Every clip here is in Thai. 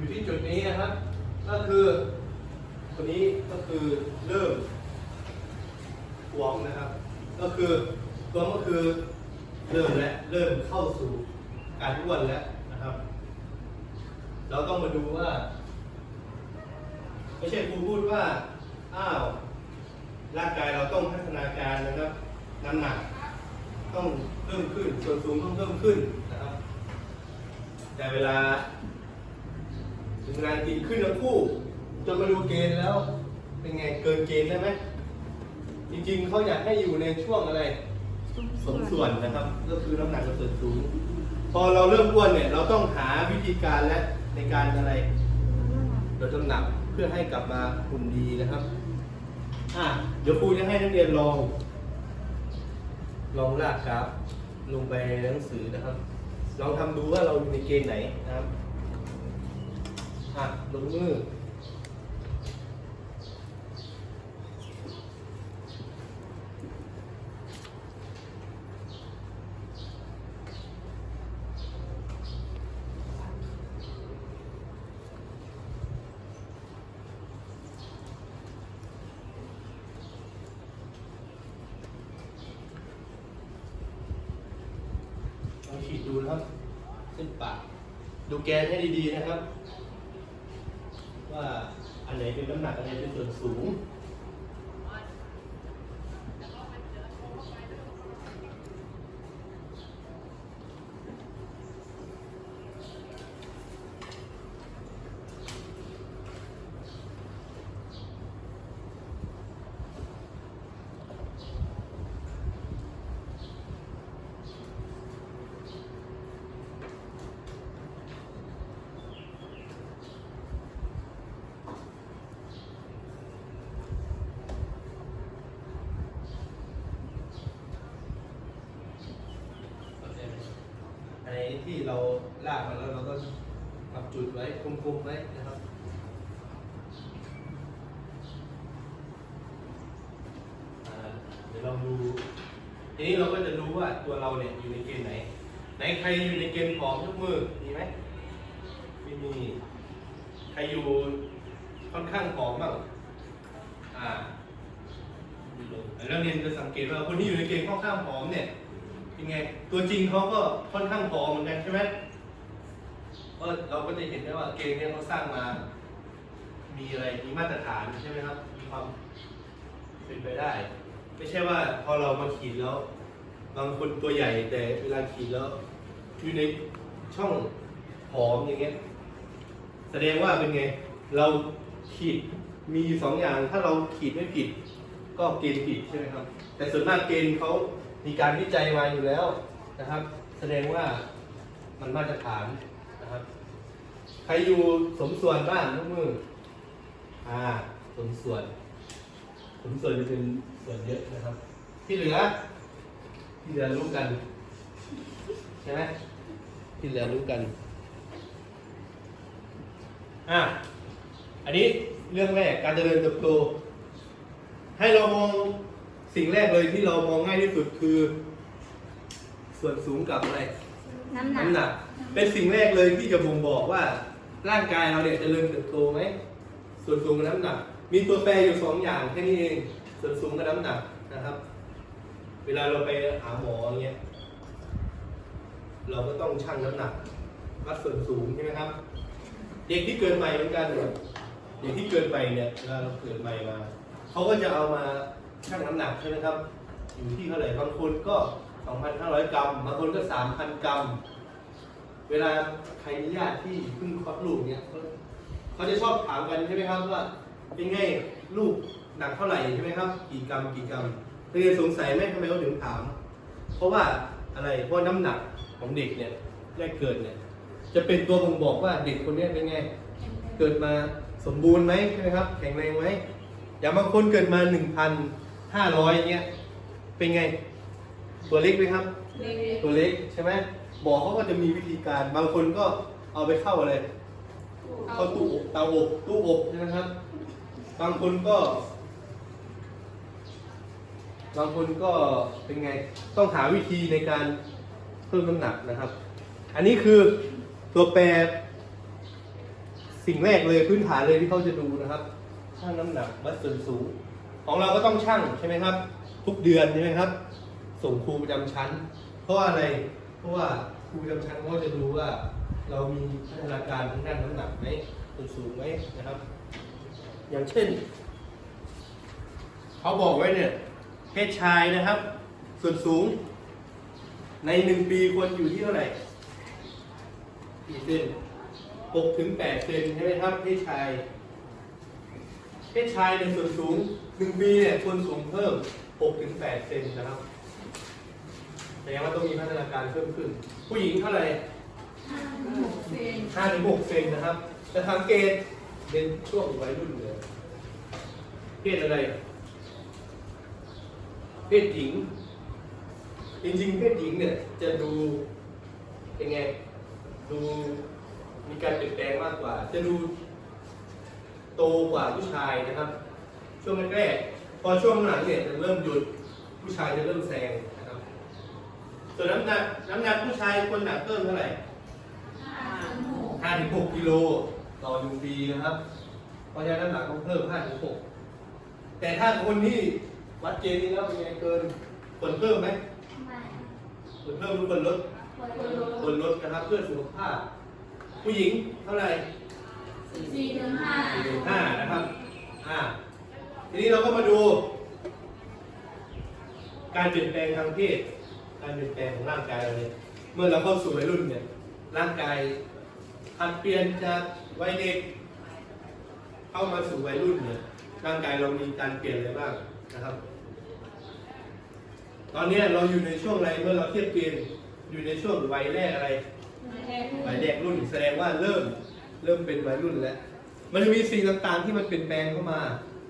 อยู่ที่จุดนี้นะครับ ก็คือตัวนี้ก็คือเริ่มหวงนะครับ ก็คือตัวก็คือเริ่มแล้วเริ่มเข้าสู่การอ้วนแล้วนะครับ เราต้องมาดูว่า ไม่ใช่ครูพูดว่าอ้าวร่างกายเราต้องพัฒนาการนะครับน้ำหนักต้องเพิ่มขึ้นส่วนสูงต้องเพิ่มขึ้นนะครับ แต่เวลา ถึงเวลากินขึ้นทั้งคู่ จนมาดูเกณฑ์แล้ว เป็นไงเกินเกณฑ์ได้ไหมจริงๆเขาอยากให้อยู่ในช่วงอะไรสมส่วนนะครับ ก็คือน้ำหนักกับส่วนสูง พอเราเริ่มอ้วนเนี่ย เราต้องหาวิธีการและในการอะไรลดน้ำหนักเพื่อให้กลับมาหุ่นดีนะครับอะเดี๋ยวครูจะให้นักเรียนลอง ลองลากกราฟลงไปในหนังสือนะครับ ลองทำดูว่าเราอยู่ในเกณฑ์ไหนนะครับ อะลงมือลองฉีดดูนะครับ เส้นปาก ดูแกนให้ดีๆนะครับ อันไหนเป็นน้ำหนักอันไหนเป็นส่วนสูง อันไหน ที่เราลากมาแล้วเราก็ทำจุดไว้กลมๆไว้นะครับเดี๋ยวเราดูทีนี้เราก็จะรู้ว่าตัวเราเนี่ยอยู่ในเกณฑ์ไหน ไหนใครอยู่ในเกณฑ์ผอมยกมือมีไหมไม่มีใครอยู่ค่อนข้างผอมบ้างอ่าแล้วเรียนจะสังเกตว่าคนที่อยู่ในเกณฑ์ค่อนข้างผอมเนี่ย เป็นไง ตัวจริงเขาก็ค่อนข้างผอมเหมือนกันใช่ไหมก็เราก็จะเห็นได้ว่าเกณฑ์เนี่ยเขาสร้างมา มีอะไรมีมาตรฐานใช่ไหมครับ มีความเป็นไปได้ ไม่ใช่ว่าพอเรามาขีดแล้ว บางคนตัวใหญ่แต่เวลาขีดแล้วอยู่ในช่องผอมอย่างเงี้ย แสดงว่าเป็นไง เราขีดมีสองอย่างถ้าเราขีดไม่ผิด ก็เกณฑ์ผิดใช่ไหมครับ แต่ส่วนมากเกณฑ์เขา มีการวิจัยมาอยู่แล้วนะครับ แสดงว่ามันมาตรฐานนะครับ ใครอยู่สมส่วนบ้างยกมืออ่าสมส่วน สมส่วนจะเป็นส่วนเยอะนะครับ ที่เหลือ ที่เหลือรู้กันใช่ไหมที่เหลือรู้กันอะอันนี้เรื่องแรกการเจริญเติบโตให้เรามอง สิ่งแรกเลยที่เรามองง่ายที่สุดคือ ส่วนสูงกับอะไรน้ำหนัก น้ำหนัก เป็นสิ่งแรกเลยที่จะบ่งบอกว่า ร่างกายเราเนี่ยเจริญเติบโตไหมส่วนสูงกับน้ำหนัก มีตัวแปรอยู่สองอย่างแค่นี้เองส่วนสูงกับน้ำหนักนะครับ เวลาเราไปหาหมออย่างเงี้ยเราก็ต้องชั่งน้ำหนักวัดส่วนสูงใช่ไหมครับ เด็กที่เกิดใหม่เหมือนกันเนี่ยเด็กที่เกิดใหม่เนี่ยเวลาเราเกิดใหม่มาเขาก็จะเอามา ชั่งน้ำหนักใช่ไหมครับ อยู่ที่เท่าไหร่บางคนก็ 2,500 กรัม บางคนก็ 3,000 กรัม เวลาใครมีญาติที่เพิ่งคลอดลูกเนี่ยเขาจะชอบถามกันใช่ไหมครับว่าเป็นไงลูกหนักเท่าไหร่ใช่ไหมครับ กี่กรัมกี่กรัมเรียนสงสัยไหมทำไมเขาถึงถาม เพราะว่าอะไรเพราะน้ำหนักของเด็กเนี่ยแรกเกิดเนี่ยจะเป็นตัวบ่งบอกว่าเด็กคนนี้เป็นไง เกิดมาสมบูรณ์ไหมใช่ไหมครับ แข็งแรงไหมอย่างบางคนเกิดมาหนึ่งพัน ห้าร้อยเงี้ยเป็นไง ตัวเล็กไหมครับ ตัวเล็กใช่ไหมหมอเขาก็จะมีวิธีการบางคนก็เอาไปเข้าอะไรเข้าตู้อบเตาอบตู้อบใช่ไหมครับ บางคนก็ บางคนก็เป็นไง ต้องหาวิธีในการเพิ่มน้ำหนักนะครับ อันนี้คือตัวแปรสิ่งแรกเลยพื้นฐานเลยที่เขาจะดูนะครับชั่งน้ำหนักวัดส่วนสูง ของเราก็ต้องชั่งใช่ไหมครับ ทุกเดือนใช่ไหมครับ ส่งครูประจำชั้น เพราะว่าอะไรเพราะว่าครูประจำชั้นเขาจะดูว่า เรามีพัฒนาการทางด้านน้ำหนักไหมส่วนสูงไหมนะครับ อย่างเช่นเขาบอกไว้เนี่ยเพศชายนะครับ ส่วนสูง ในหนึ่งปีควรอยู่ที่เท่าไหร่กี่เซนหกถึงแปดเซนใช่ไหมครับเพศชาย เพศชายในยส่วนสูงหนึ่งปีเนี่ยควรสูงเพิ่มหกถึงแปดเซนนะครับแสดงว่าต้องมีพัฒนาการเพิ่มขึ้น ผู้หญิงเท่าไหร่ห้าถึงหกเซนนะครับจะสังเกตเป็นช่วงวัยรุ่นเลยเพศอะไร เพศหญิง จริงๆ เพศหญิงเนี่ยจะดูเป็นไง ดูมีการเปลี่ยนแปลงมากกว่า จะดู โตกว่าผู้ชายนะครับ ช่วงแรกๆพอช่วงหลังเนี่ยจะเริ่มหยุดผู้ชายจะเริ่มแซงนะครับ ส่วนน้ำหนักน้ำหนักผู้ชายคนหนักเพิ่มเท่าไหร่ห้าถึงหกกิโลต่อหนึ่งปีนะครับ เพราะฉะนั้นน้ำหนักต้องเพิ่มห้าถึงหกแต่ถ้าคนที่วัดเกณฑ์นี้แล้วเป็นไงเกินควรเพิ่มไหมควรเพิ่มหรือควรลดควรลดนะครับเพื่อสุขภาพ ผู้หญิงเท่าไหร่ สี่ถึงห้าสี่ถึงห้านะครับอ่าทีนี้เราก็มาดู การเปลี่ยนแปลงทางเพศ การเปลี่ยนแปลงของร่างกายเราเนี่ย เมื่อเราเข้าสู่วัยรุ่นเนี่ย ร่างกายผัดเปลี่ยนจากวัยเด็ก เข้ามาสู่วัยรุ่นเนี่ย ร่างกายเรามีการเปลี่ยนอะไรบ้างนะครับ ตอนนี้เราอยู่ในช่วงอะไร เมื่อเราเทียบเกณฑ์อยู่ในช่วงวัยแรกอะไร วัยแรกรุ่น แสดงว่าเริ่ม เริ่มเป็นวัยรุ่นแล้ว มันจะมีสิ่งต่างๆที่มันเปลี่ยนแปลงเข้ามา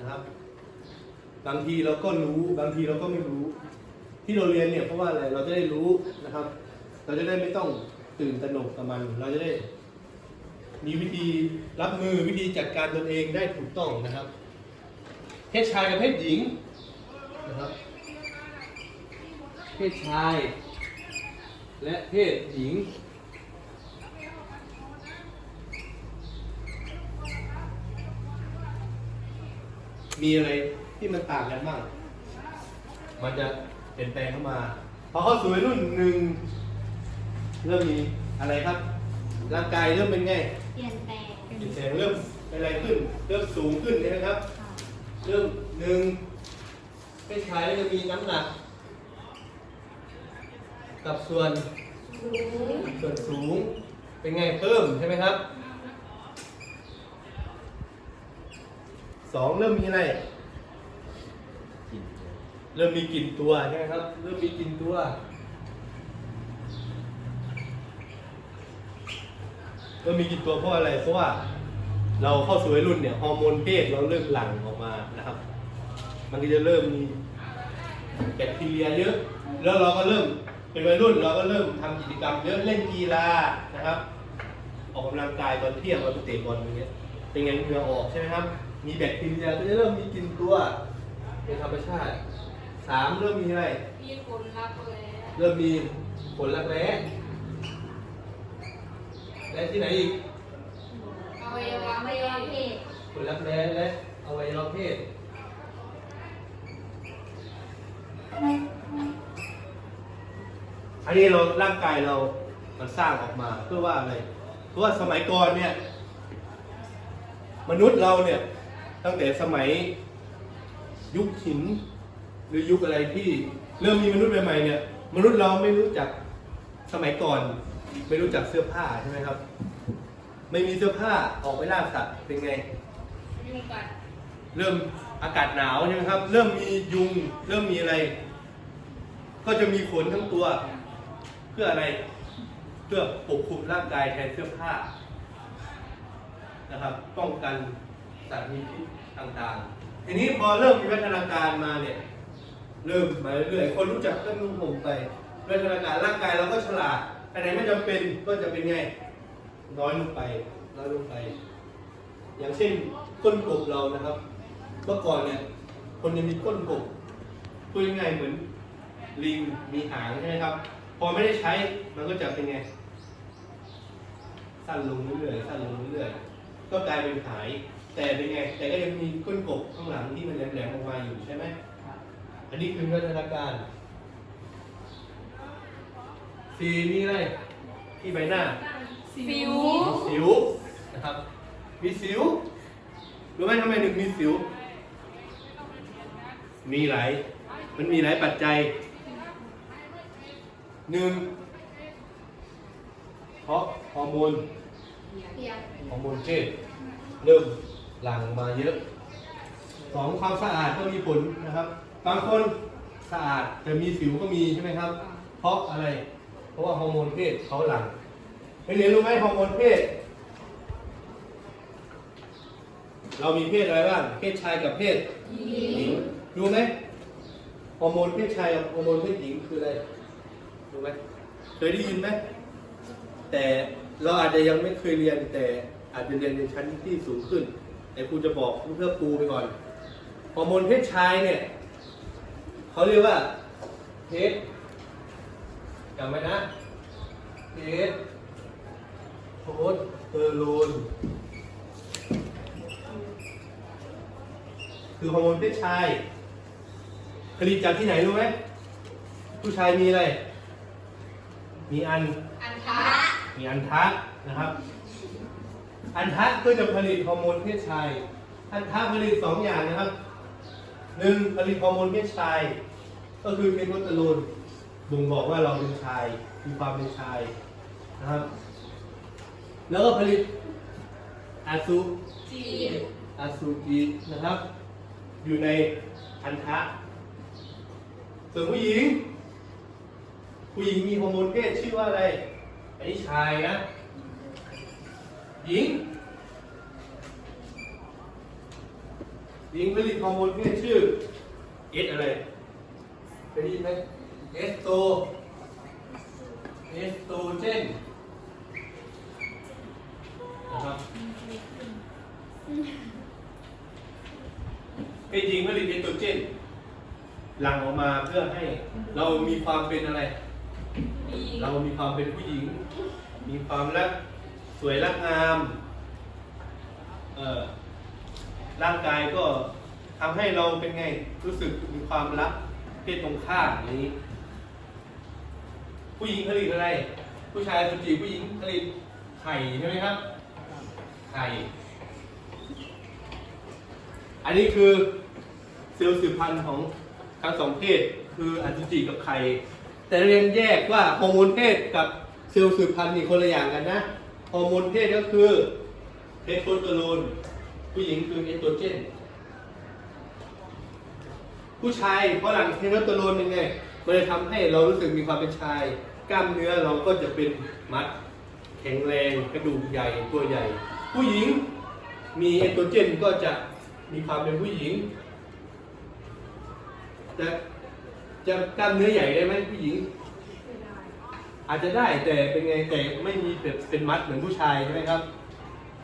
นะครับ บางทีเราก็รู้บางทีเราก็ไม่รู้ ที่เราเรียนเนี่ยเพราะว่าอะไรเราจะได้รู้นะครับ เราจะได้ไม่ต้องตื่นตระหนกกับมัน เราจะได้ มีวิธีรับมือวิธีจัดการตนเองได้ถูกต้องนะครับเพศชายกับเพศหญิงนะครับเพศชาย และเพศหญิง มีอะไรที่มันต่างกันบ้าง มันจะเปลี่ยนแปลงเข้ามา พอเข้าสู่วัยรุ่นหนึ่งเริ่มมีอะไรครับ ร่างกายเริ่มเป็นไงเปลี่ยนแปลงเปลี่ยนแปลงเริ่มเป็นอะไรขึ้น เริ่มสูงขึ้นใช่ไหมครับเริ่มหนึ่งเพศชายก็จะมีน้ำหนัก กับส่วนส่วนสูงเป็นไงเพิ่มใช่ไหมครับ สองเริ่มมีอะไร เริ่มมีกลิ่นตัวใช่ไหมครับ เริ่มมีกลิ่นตัว เริ่มมีกลิ่นตัวเพราะอะไร เพราะว่าเราเข้าสู่วัยรุ่นเนี่ยฮอร์โมนเพศเราเริ่มหลั่งออกมานะครับ มันก็จะเริ่มมีแบคทีเรียเยอะ แล้วเราก็เริ่มเป็นวัยรุ่นเราก็เริ่มทำกิจกรรมเยอะเล่นกีฬานะครับ ออกกำลังกายตอนเที่ยงเราไปเตะบอลอย่างเงี้ยเป็นไงเหงื่อออกใช่ไหมครับ มีแบคทีเรียก็จะเริ่มมีกลินตัว เป็นธรรมชาติสามเริ่มมีอะไร มีคนรักเลยเริ่มมีผลรักแร้และที่ไหนอีกอวัยวะไม่ยอมเพศผลรักแร้และอวัยวะเพศอันนี้เราร่างกายเรา มันสร้างออกมาเพื่อว่าอะไร เพราะว่าสมัยก่อนเนี่ย มนุษย์เราเนี่ย ตั้งแต่สมัยยุคหิน หรือยุคอะไรที่เริ่มมีมนุษย์ใหม่ๆเนี่ย มนุษย์เราไม่รู้จักสมัยก่อน ไม่รู้จักเสื้อผ้าใช่ไหมครับ ไม่มีเสื้อผ้าออกไปล่าสัตว์เป็นไง ยุงกันเริ่มอากาศหนาวใช่ไหมครับ เริ่มมียุง เริ่มมีอะไร ก็จะมีขนทั้งตัว เพื่ออะไร เพื่อปกคลุมร่างกายแทนเสื้อผ้านะครับ ป้องกัน สัตว์มีพิษต่างๆ ทีนี้พอเริ่มมีวัฒนาการมาเนี่ยเริ่มมาเรื่อยๆคนรู้จักเครื่องนุ่งห่มไปวัฒนาการร่างกายเราก็ฉลาดอันไหนไม่จำเป็นก็จะเป็นไงน้อยลงไปน้อยลงไป อย่างเช่นก้นกบเรานะครับเมื่อก่อนเนี่ยคนจะมีก้นกบพูดง่ายๆเหมือนลิงมีหางใช่ไหมครับ พอไม่ได้ใช้มันก็จะเป็นไง สั้นลงเรื่อยๆสั้นลงเรื่อยๆก็กลายเป็นหาย แต่เป็นไง แต่ก็ยังมีก้นกบข้างหลังที่มันแหลมๆออกมาอยู่ใช่ไหมอันนี้คือพัฒนาการสีมีอะไรที่ใบหน้า สิว สิวนะครับ มีสิวรู้ไหมทำไมถึงมีสิว มีหลาย มันมีหลายปัจจัยหนึ่งเพราะฮอร์โมนเพียงฮอร์โมนเพศเริ่ม หลั่งมาเยอะสองความสะอาดก็มีผลนะครับ บางคนสะอาดแต่มีสิวก็มีใช่ไหมครับ เพราะอะไร เพราะว่าฮอร์โมนเพศเขาหลั่งเรียนรู้ไหมฮอร์โมนเพศ เรามีเพศอะไรบ้าง เพศชายกับเพศหญิงรู้ไหมฮอร์โมนเพศชายกับฮอร์โมนเพศหญิงคืออะไรรู้ไหมเคยได้ยินไหมแต่เราอาจจะยังไม่เคยเรียนแต่อาจจะเรียนในชั้นที่สูงขึ้น แต่ครูจะบอกเพื่อครูไปก่อนฮอร์โมนเพศชายเนี่ยเขาเรียกว่าเทสจำไว้นะเทสโทสเตอโรนคือฮอร์โมนเพศชายผลิตจากที่ไหนรู้ไหมผู้ชายมีอะไร มีอัน อันทะมีอันทะนะครับ อันทะก็จะผลิตฮอร์โมนเพศชาย อันทะผลิตสองอย่างนะครับหนึ่งผลิตฮอร์โมนเพศชาย ก็คือเทสโทสเตอโรนบ่งบอกว่าเราเป็นชาย มีความเป็นชายนะครับ แล้วก็ผลิตอาซูจีอาซูจีนะครับ อยู่ในอันทะส่วนผู้หญิง ผู้หญิงมีฮอร์โมนเพศชื่อว่าอะไร อันนี้ชายนะ หญิง หญิงผลิตฮอร์โมนเพศชื่อเอสอะไรเคยได้ยินไหมเอสโตเอสโตเจนนะครับเพศหญิงผลิตเอสโตเจนหลั่งออกมาเพื่อให้เรามีความเป็นอะไรมีเรามีความเป็นผู้หญิง มีความรักส วยรักงามเอ่อร่างกายก็ทำให้เราเป็นไงรู้สึกมีความรักเพศตรงข้ามอย่างนี้ ผู้หญิงผลิตอะไร ผู้ชายสุจีผู้หญิงผลิตไข่ใช่ไหมครับไข่อันนี้คือเซลล์สืบพันธุ์ของทั้งสองเพศคืออสุจิกับไข่แต่เรียนแยกว่าฮอร์โมนเพศกับเซลล์สืบพันธุ์นี่คนละอย่างกันนะ ฮอร์โมนเพศก็คือเทสโทสเตอโรนผู้หญิงคือเอสโตรเจน ผู้ชายเพราะหลังเทสโทสเตอโรนยังไงมันจะทำให้เรารู้สึกมีความเป็นชาย กล้ามเนื้อเราก็จะเป็นมัด แข็งแรงกระดูกใหญ่ตัวใหญ่ ผู้หญิงมีเอสโตรเจนก็จะมีความเป็นผู้หญิงจะจะกล้ามเนื้อใหญ่ได้ไหมผู้หญิง อาจจะได้แต่เป็นไงแต่ไม่มีแบบเป็นมัดเหมือนผู้ชายใช่ไหมครับ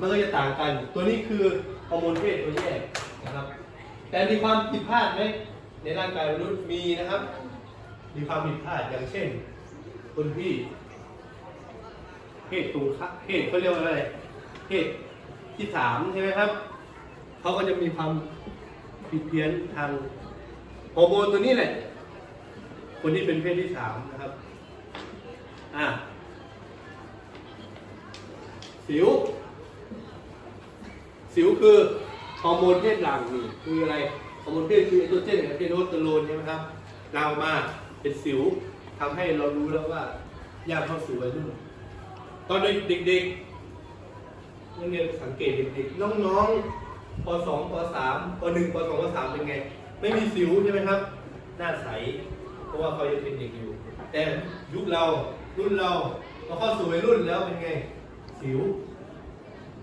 มันก็จะต่างกัน ตัวนี้คือฮอร์โมนเพศตัวแยกนะครับ แต่มีความผิดพลาดไหมในร่างกายมนุษย์มีนะครับ มีความผิดพลาดอย่างเช่นคนที่เพศตรงข้ามเพศเขาเรียกว่าอะไรเพศที่สามใช่ไหมครับเขาก็จะมีความผิดเพี้ยนทางฮอร์โมนตัวนี้แหละ คนที่เป็นเพศที่สามนะครับ อะสิว สิวคือฮอร์โมนเพศหลังนี่คืออะไรฮอร์โมนเพศคือเอสโตรเจนกับเอสโรสเตอโรนใช่ไหมครับเรามาเป็นสิวทำให้เรารู้แล้วว่า ยากเข้าสู่วัยรุ่นตอนเด็กๆนักเรียนสังเกตเด็กๆน้องๆป .2 ป .3 ป .1 ป .2 ป .3 เป็นไง ไม่มีสิวใช่ไหมครับ หน้าใส เพราะว่าเขายังเป็นเด็กอยู่ แต่ยุคเรา รุ่นเราพอเข้าสู่วัยรุ่นแล้วเป็นไงสิว